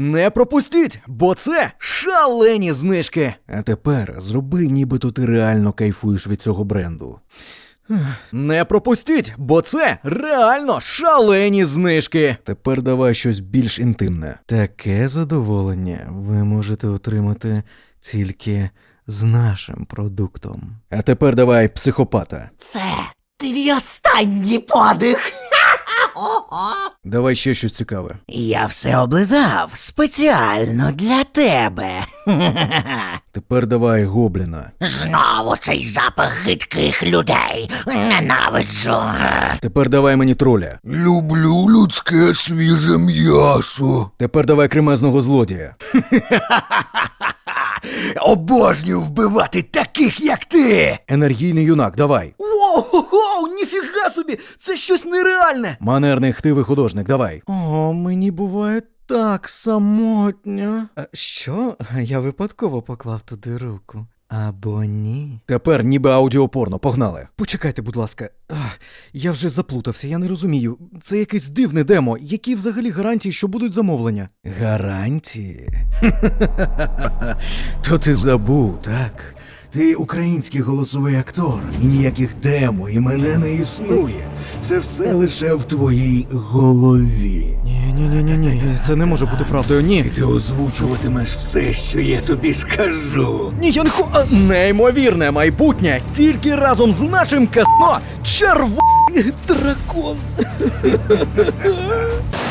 Не пропустіть, бо це шалені знижки. А тепер зроби, ніби ти реально кайфуєш від цього бренду. Не пропустіть, бо це реально шалені знижки. Тепер давай щось більш інтимне. Таке задоволення ви можете отримати тільки з нашим продуктом. А тепер давай психопата. Це твій останній подих. Давай ще щось цікаве. Я все облизав спеціально для тебе. Тепер давай гобліна. Знову цей запах гидких людей. Ненавиджу. Тепер давай мені троля. Люблю людське свіже м'ясо. Тепер давай кремезного злодія. Обожнюю вбивати таких, як ти. Енергійний юнак, давай. Ніфіга собі! Це щось нереальне! Манерний хтивий художник, давай. О, мені буває так самотньо. Що? Я випадково поклав туди руку. Або ні. Тепер ніби аудіопорно, погнали. Почекайте, будь ласка. Ах, я вже заплутався, я не розумію. Це якесь дивне демо. Які взагалі гарантії, що будуть замовлення? Гарантії? То ти забув, так? Ти український голосовий актор, і ніяких демо і мене не існує. Це все лише в твоїй голові. Ні, ні, ні, ні, ні, це не може бути правдою. Ні. Ти озвучуватимеш все, що я тобі скажу. Ні, я не. А, Неймовірне майбутнє тільки разом з нашим казно червоний дракон.